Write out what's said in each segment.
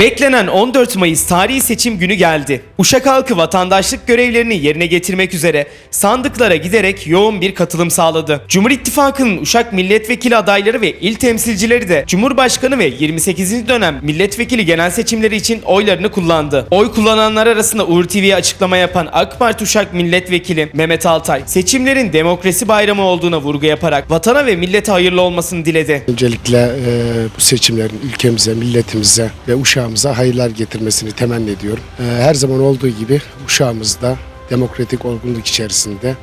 Beklenen 14 Mayıs tarihi seçim günü geldi. Uşak halkı vatandaşlık görevlerini yerine getirmek üzere sandıklara giderek yoğun bir katılım sağladı. Cumhur İttifakı'nın Uşak milletvekili adayları ve il temsilcileri de Cumhurbaşkanı ve 28. dönem milletvekili genel seçimleri için oylarını kullandı. Oy kullananlar arasında Uğur TV'ye açıklama yapan AK Parti Uşak milletvekili Mehmet Altay, seçimlerin demokrasi bayramı olduğuna vurgu yaparak vatana ve millete hayırlı olmasını diledi. Öncelikle e, bu seçimlerin ülkemize, milletimize ve uşağımıza hayırlar getirmesini temenni ediyorum. E, her zaman olduğu gibi uşağımızda demokratik olgunluk içerisinde,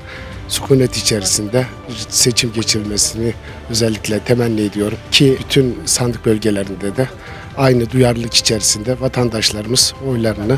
sükunet içerisinde seçim geçirilmesini özellikle temenni ediyorum. Ki bütün sandık bölgelerinde de aynı duyarlılık içerisinde vatandaşlarımız oylarını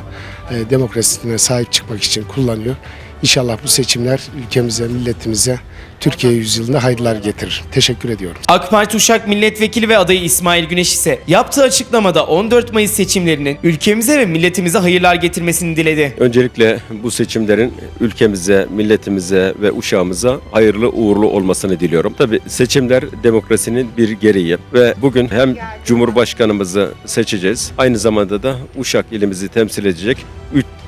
e, demokrasisine sahip çıkmak için kullanıyor. İnşallah bu seçimler ülkemize, milletimize, Türkiye yüzyılında hayırlar getirir. Teşekkür ediyorum. AK Parti Uşak Milletvekili ve adayı İsmail Güneş ise yaptığı açıklamada 14 Mayıs seçimlerinin ülkemize ve milletimize hayırlar getirmesini diledi. Öncelikle bu seçimlerin ülkemize, milletimize ve uşağımıza hayırlı uğurlu olmasını diliyorum. Tabi seçimler demokrasinin bir gereği ve bugün hem Cumhurbaşkanımızı seçeceğiz, aynı zamanda da Uşak ilimizi temsil edecek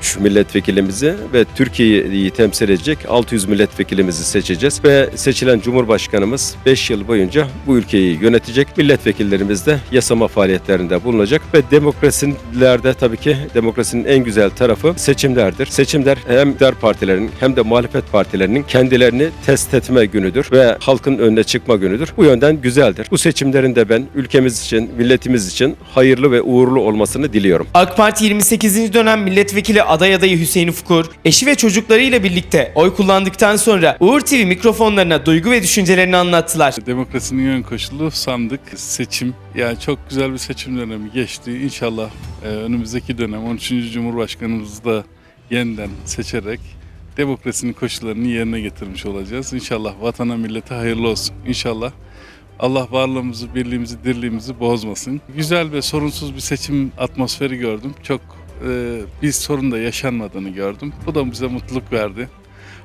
3 milletvekilimizi ve Türkiye'yi temsil edecek 600 milletvekilimizi seçeceğiz ve seçilen Cumhurbaşkanımız 5 yıl boyunca bu ülkeyi yönetecek. Milletvekillerimiz de yasama faaliyetlerinde bulunacak ve demokrasilerde tabii ki demokrasinin en güzel tarafı seçimlerdir. Seçimler hem iktidar partilerinin hem de muhalefet partilerinin kendilerini test etme günüdür ve halkın önüne çıkma günüdür. Bu yönden güzeldir. Bu seçimlerin de ben ülkemiz için, milletimiz için hayırlı ve uğurlu olmasını diliyorum. AK Parti 28. dönem milletvekili aday adayı Hüseyin Ufukur, eşi ve çocuklarıyla birlikte oy kullandıktan sonra Uğur TV mikrofonlarına duygu ve düşüncelerini anlattılar. Demokrasinin ön koşulu sandık, seçim. Yani çok güzel bir seçim dönemi geçti. İnşallah e, önümüzdeki dönem 13. Cumhurbaşkanımızı da yeniden seçerek demokrasinin koşullarını yerine getirmiş olacağız. İnşallah vatana millete hayırlı olsun. İnşallah Allah varlığımızı, birliğimizi, dirliğimizi bozmasın. Güzel ve sorunsuz bir seçim atmosferi gördüm. Çok e, bir sorun da yaşanmadığını gördüm. Bu da bize mutluluk verdi.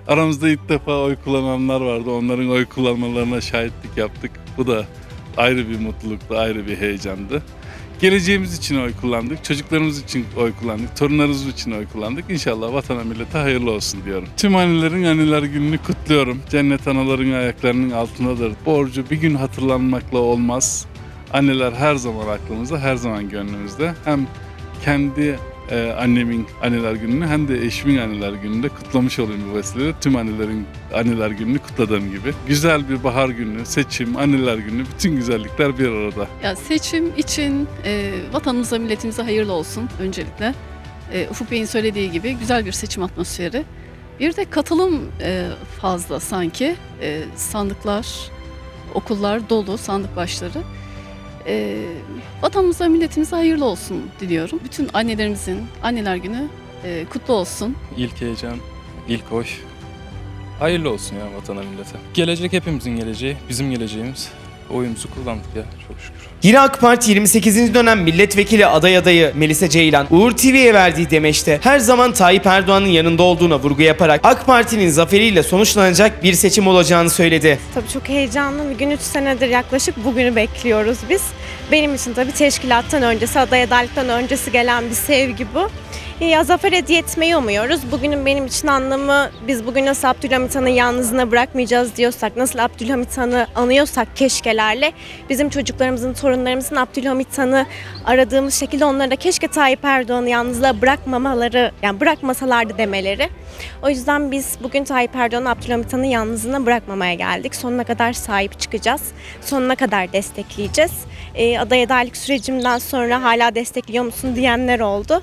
Aramızda ilk defa oy kullananlar vardı. Onların oy kullanmalarına şahitlik yaptık. Bu da ayrı bir mutluluktu, ayrı bir heyecandı. Geleceğimiz için oy kullandık, çocuklarımız için oy kullandık, torunlarımız için oy kullandık. İnşallah vatana millete hayırlı olsun diyorum. Tüm annelerin anneler gününü kutluyorum. Cennet anaların ayaklarının altındadır. Borcu bir gün hatırlanmakla olmaz. Anneler her zaman aklımızda, her zaman gönlümüzde. Hem kendi e, annemin anneler gününü hem de eşimin anneler gününü de kutlamış olayım bu vesileyle. Tüm annelerin anneler gününü kutladığım gibi. Güzel bir bahar günü, seçim, anneler günü, bütün güzellikler bir arada. Ya seçim için e, vatanımıza, milletimize hayırlı olsun öncelikle. E, Ufuk Bey'in söylediği gibi güzel bir seçim atmosferi. Bir de katılım e, fazla sanki. E, sandıklar, okullar dolu, sandık başları. E, vatanımıza, milletimize hayırlı olsun diliyorum. Bütün annelerimizin anneler günü e, kutlu olsun. İlk heyecan, ilk hoş. Hayırlı olsun ya vatana millete. Gelecek hepimizin geleceği, bizim geleceğimiz. Oyumuzu kullandık ya çok şükür. Yine AK Parti 28. dönem milletvekili aday adayı Melisa Ceylan, Uğur TV'ye verdiği demeçte her zaman Tayyip Erdoğan'ın yanında olduğuna vurgu yaparak AK Parti'nin zaferiyle sonuçlanacak bir seçim olacağını söyledi. Tabii çok heyecanlı bir gün 3 senedir yaklaşık bugünü bekliyoruz biz. Benim için tabii teşkilattan öncesi, aday adaylıktan öncesi gelen bir sevgi bu. Ya zafer hediye etmeyi umuyoruz. Bugünün benim için anlamı biz bugün nasıl Abdülhamit Han'ı yalnızına bırakmayacağız diyorsak, nasıl Abdülhamit Han'ı anıyorsak keşkelerle bizim çocuklarımızın, torunlarımızın Abdülhamit Han'ı aradığımız şekilde onlara da keşke Tayyip Erdoğan'ı yalnızlığa bırakmamaları, yani bırakmasalardı demeleri. O yüzden biz bugün Tayyip Erdoğan'ı Abdülhamit Han'ı yalnızına bırakmamaya geldik. Sonuna kadar sahip çıkacağız. Sonuna kadar destekleyeceğiz. Ee, aday adaylık sürecimden sonra hala destekliyor musun diyenler oldu.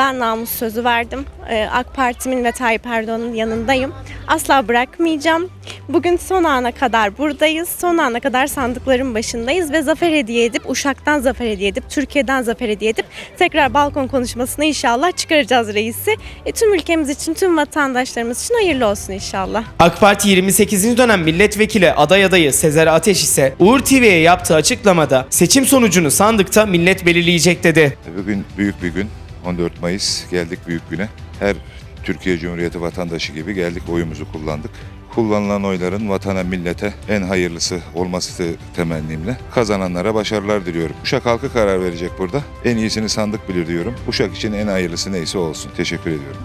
Ben namus sözü verdim. Ee, AK Parti'min ve Tayyip Erdoğan'ın yanındayım. Asla bırakmayacağım. Bugün son ana kadar buradayız. Son ana kadar sandıkların başındayız ve zafer hediye edip, Uşak'tan zafer hediye edip, Türkiye'den zafer hediye edip tekrar balkon konuşmasına inşallah çıkaracağız reisi. E, tüm ülkemiz için, tüm vatandaşlarımız için hayırlı olsun inşallah. AK Parti 28. dönem milletvekili aday adayı Sezer Ateş ise Uğur TV'ye yaptığı açıklamada seçim sonucunu sandıkta millet belirleyecek dedi. Bugün büyük bir gün. 14 Mayıs geldik büyük güne. Her Türkiye Cumhuriyeti vatandaşı gibi geldik oyumuzu kullandık. Kullanılan oyların vatana, millete en hayırlısı olması temennimle kazananlara başarılar diliyorum. Uşak halkı karar verecek burada. En iyisini sandık bilir diyorum. Uşak için en hayırlısı neyse olsun. Teşekkür ediyorum.